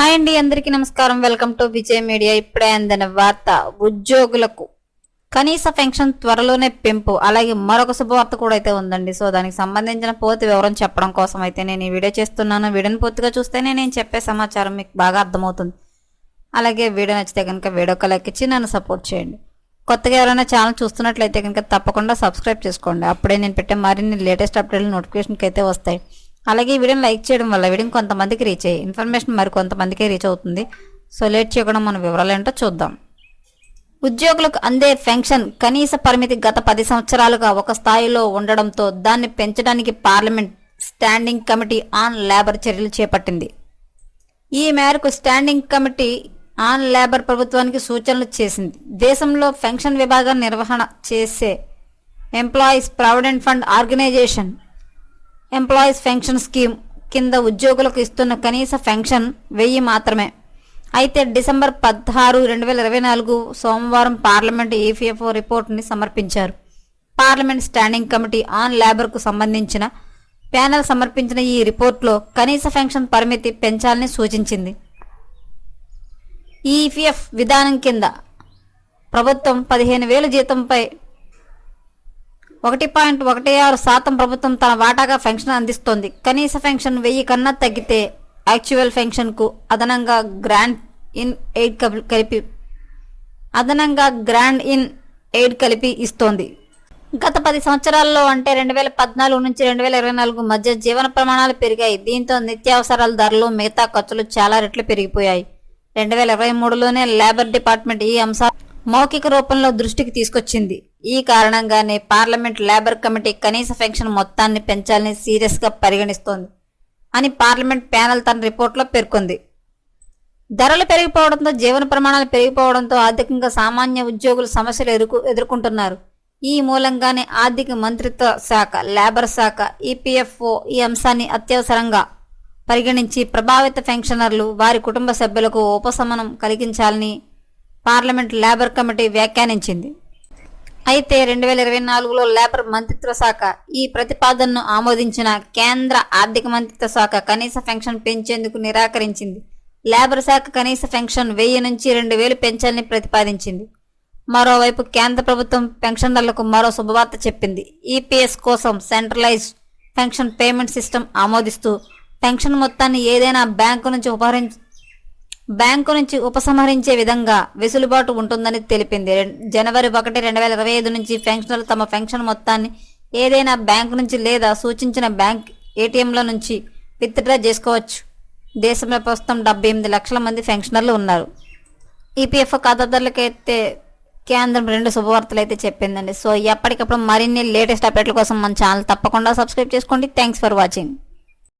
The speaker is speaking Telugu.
హాయ్ అండి అందరికీ నమస్కారం. Welcome to Vijay media. ఇప్పుడే అందిన వార్త ఉద్యోగులకు కనీస పెన్షన్ త్వరలోనే పెంపు. అలాగే మరొక శుభవార్త కూడా అయితే ఉందండి. సో దానికి సంబంధించిన పూర్తి వివరం చెప్పడం కోసం అయితే నేను ఈ వీడియో చేస్తున్నాను. వీడియోని పూర్తిగా చూస్తేనే నేను చెప్పే సమాచారం మీకు బాగా అర్థమవుతుంది. అలాగే వీడియో నచ్చితే కనుక వీడియో లైక్ ఇచ్చి నన్ను సపోర్ట్ చేయండి. కొత్తగా ఎవరైనా ఛానల్ చూస్తున్నట్లయితే కనుక తప్పకుండా సబ్స్క్రైబ్ చేసుకోండి. అప్పుడే నేను పెట్టే మరిన్ని లేటెస్ట్ అప్డేట్లు నోటిఫికేషన్కి అయితే వస్తాయి. అలాగే ఈ వీడియోని లైక్ చేయడం వల్ల వీడియో కొంతమందికి రీచ్ అయ్యి ఇన్ఫర్మేషన్ మరి కొంతమందికి రీచ్ అవుతుంది. సో లేట్ చేయకుండా మన వివరాలు ఏంటో చూద్దాం. ఉద్యోగులకు అందే పెన్షన్ కనీస పరిమితి గత పది సంవత్సరాలుగా ఒక స్థాయిలో ఉండడంతో దాన్ని పెంచడానికి parliament standing committee on labour చర్యలు చేపట్టింది. ఈ మేరకు స్టాండింగ్ కమిటీ ఆన్ లేబర్ ప్రభుత్వానికి సూచనలు చేసింది. దేశంలో పెన్షన్ విభాగం నిర్వహణ చేసే employees provident fund organisation employees pension scheme కింద ఉద్యోగులకు ఇస్తున్న కనీస పెన్షన్ వెయ్యి మాత్రమే. అయితే డిసెంబర్ పదహారు రెండు వేల ఇరవై నాలుగు సోమవారం పార్లమెంట్ ఈపీఎఫ్ఓ రిపోర్టుని సమర్పించారు. పార్లమెంట్ స్టాండింగ్ కమిటీ ఆన్ లేబర్కు సంబంధించిన ప్యానెల్ సమర్పించిన ఈ రిపోర్టులో కనీస పెన్షన్ పరిమితి పెంచాలని సూచించింది. ఈపీఎఫ్ విధానం కింద ప్రభుత్వం పదిహేను వేల జీతంపై ఒకటి పాయింట్ ఒకటి ఆరు శాతం ప్రభుత్వం తన వాటాగా పెన్షన్ అందిస్తోంది. కనీస పెన్షన్ వెయ్యి కన్నా తగ్గితే యాక్చువల్ పెన్షన్కు అదనంగా గ్రాండ్ ఇన్ ఎయిడ్ కలిపి అదనంగా గ్రాండ్ ఇన్ ఎయిడ్ కలిపి ఇస్తోంది. గత పది సంవత్సరాల్లో అంటే రెండు వేల పద్నాలుగు నుంచి రెండు వేల ఇరవై నాలుగు మధ్య జీవన ప్రమాణాలు పెరిగాయి. దీంతో నిత్యావసరాల ధరలు మిగతా ఖర్చులు చాలా రెట్లు పెరిగిపోయాయి. రెండు వేల ఇరవై మూడులోనే లేబర్ డిపార్ట్మెంట్ ఈ అంశాలు మౌఖిక రూపంలో దృష్టికి తీసుకొచ్చింది. ఈ కారణంగానే పార్లమెంట్ లేబర్ కమిటీ కనీస పెన్షన్ మొత్తాన్ని పెంచాలని సీరియస్గా పరిగణిస్తోంది అని పార్లమెంట్ ప్యానెల్ తన రిపోర్ట్లో పేర్కొంది. ధరలు పెరిగిపోవడంతో జీవన ప్రమాణాలు పెరిగిపోవడంతో ఆర్థికంగా సామాన్య ఉద్యోగులు సమస్యలు ఎదుర్కొ ఎదుర్కొంటున్నారు. ఈ మూలంగానే ఆర్థిక మంత్రిత్వ శాఖ లేబర్ శాఖ ఈపీఎఫ్ఓ ఈ అంశాన్ని అత్యవసరంగా పరిగణించి ప్రభావిత పెన్షనర్లు వారి కుటుంబ సభ్యులకు ఉపశమనం కలిగించాలని పార్లమెంట్ లేబర్ కమిటీ వ్యాఖ్యానించింది. అయితే రెండు వేల ఇరవై నాలుగులో లేబర్ మంత్రిత్వ శాఖ ఈ ప్రతిపాదనను ఆమోదించిన కేంద్ర ఆర్థిక మంత్రిత్వ శాఖ కనీస పెన్షన్ పెంచేందుకు నిరాకరించింది. లేబర్ శాఖ కనీస పెన్షన్ వెయ్యి నుంచి రెండు వేలు పెంచాలని ప్రతిపాదించింది. మరోవైపు కేంద్ర ప్రభుత్వం పెన్షనర్లకు మరో శుభవార్త చెప్పింది. ఈపీఎస్ కోసం సెంట్రలైజ్ పెన్షన్ పేమెంట్ సిస్టమ్ ఆమోదిస్తూ పెన్షన్ మొత్తాన్ని ఏదైనా బ్యాంకు నుంచి ఉపహరించి బ్యాంకు నుంచి ఉపసంహరించే విధంగా వెసులుబాటు ఉంటుందని తెలిపింది. జనవరి ఒకటి రెండు వేల ఇరవై ఐదు నుంచి పెన్షనర్లు తమ పెన్షన్ మొత్తాన్ని ఏదైనా బ్యాంకు నుంచి లేదా సూచించిన బ్యాంక్ ఏటీఎంల నుంచి విత్డ్రా చేసుకోవచ్చు. దేశంలో ప్రస్తుతం డెబ్బై ఎనిమిది లక్షల మంది పెన్షనర్లు ఉన్నారు. ఈపీఎఫ్ ఖాతాదారులకైతే కేంద్రం రెండు శుభవార్తలు అయితే చెప్పిందండి. సో ఎప్పటికప్పుడు మరిన్ని లేటెస్ట్ అప్డేట్ల కోసం మన ఛానల్ తప్పకుండా సబ్స్క్రైబ్ చేసుకోండి. Thanks for watching.